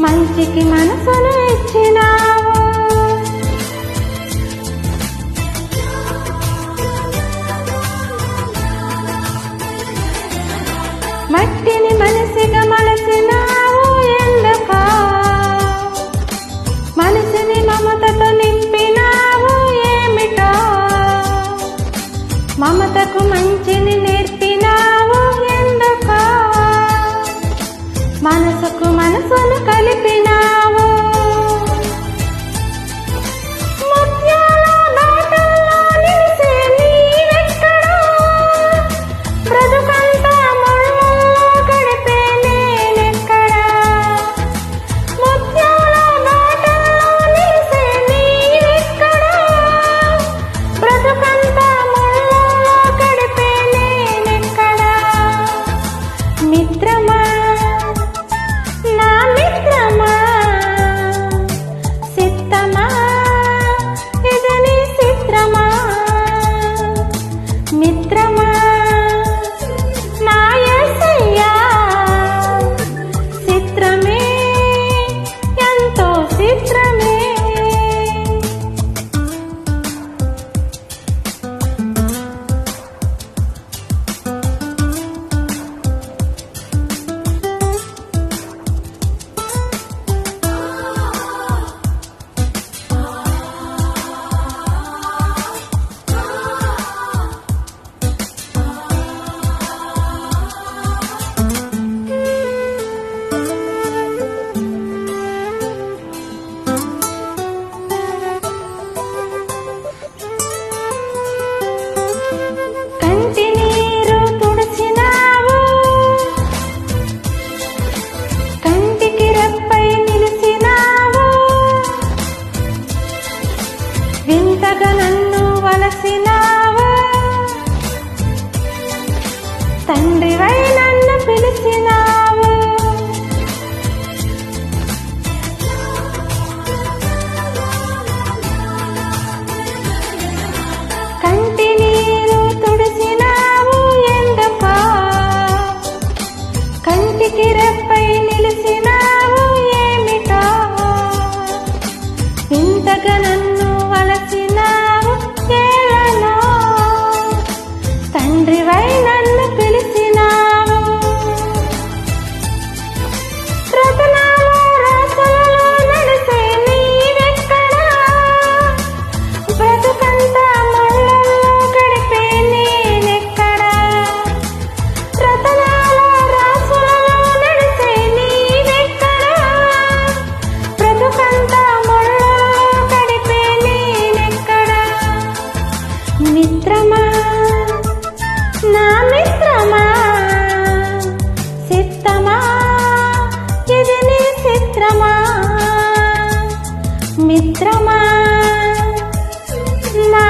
మంచికి మనసును ఇచ్చినా. మనసును మిత్రమా నా మిత్రమా? చిత్తమా ఇది నీ చిత్రమా? మిత్రమా? నా